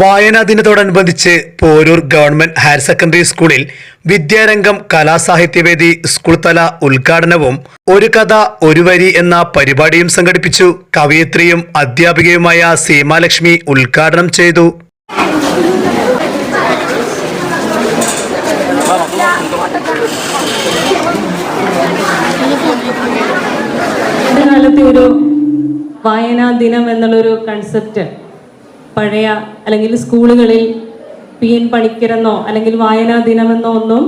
വായനാ ദിനത്തോടനുബന്ധിച്ച് Poroor government higher secondary സ്കൂളിൽ വിദ്യാരംഗം കലാസാഹിത്യവേദി സ്കൂൾ തല ഉദ്ഘാടനവും ഒരു കഥ ഒരു വരി എന്ന പരിപാടിയും സംഘടിപ്പിച്ചു. കവയിത്രിയും അധ്യാപികയുമായ സീമാലക്ഷ്മി ഉദ്ഘാടനം ചെയ്തു. ഒരു വായനാ ദിനം എന്നുള്ളൊരു കൺസെപ്റ്റ് പഴയ അല്ലെങ്കിൽ സ്കൂളുകളിൽ പി എൻ പണിക്കരെന്നോ അല്ലെങ്കിൽ വായനാ ദിനമെന്നോ ഒന്നും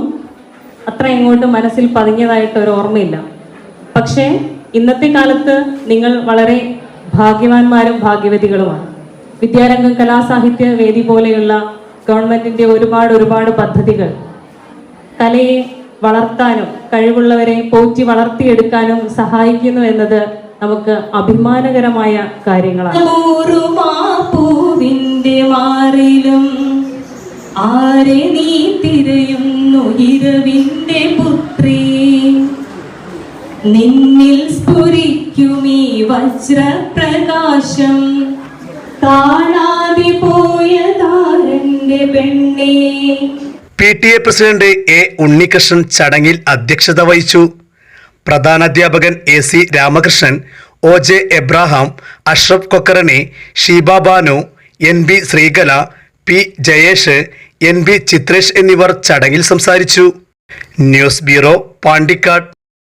അത്ര ഇങ്ങോട്ട് മനസ്സിൽ പതിഞ്ഞതായിട്ട് ഒരു ഓർമ്മയില്ല. പക്ഷേ ഇന്നത്തെ കാലത്ത് നിങ്ങൾ വളരെ ഭാഗ്യവാന്മാരും ഭാഗ്യവതികളുമാണ്. വിദ്യാരംഗം കലാസാഹിത്യ വേദി പോലെയുള്ള ഗവൺമെന്റിന്റെ ഒരുപാട് ഒരുപാട് പദ്ധതികൾ. കലയെ വളർത്താനും കഴിവുള്ളവരെ പോറ്റി വളർത്തിയെടുക്കാനും സഹായിക്കുന്നു എന്നത് നമുക്ക് അഭിമാനകരമായ കാര്യങ്ങളാണ്. മാറിലും ആരെ നീ തിരയുന്നു ഇരവിന്റെ പുത്രി? നിന്നിൽ സ്ഫുരിക്കുമീ വജ്രപ്രകാശം. കാണാതെ പോയതാരന്റെ പെണ്ണേ. P T A president A Unnikrishnan ചടങ്ങിൽ അധ്യക്ഷത വഹിച്ചു. പ്രധാനാധ്യാപകൻ A C Ramakrishnan O J Abraham Ashraf Kokkarani Sheeba Banu N B Sreekala P Jayesh N B Chithresh എന്നിവർ ചടങ്ങിൽ സംസാരിച്ചു. News bureau Pandikkad.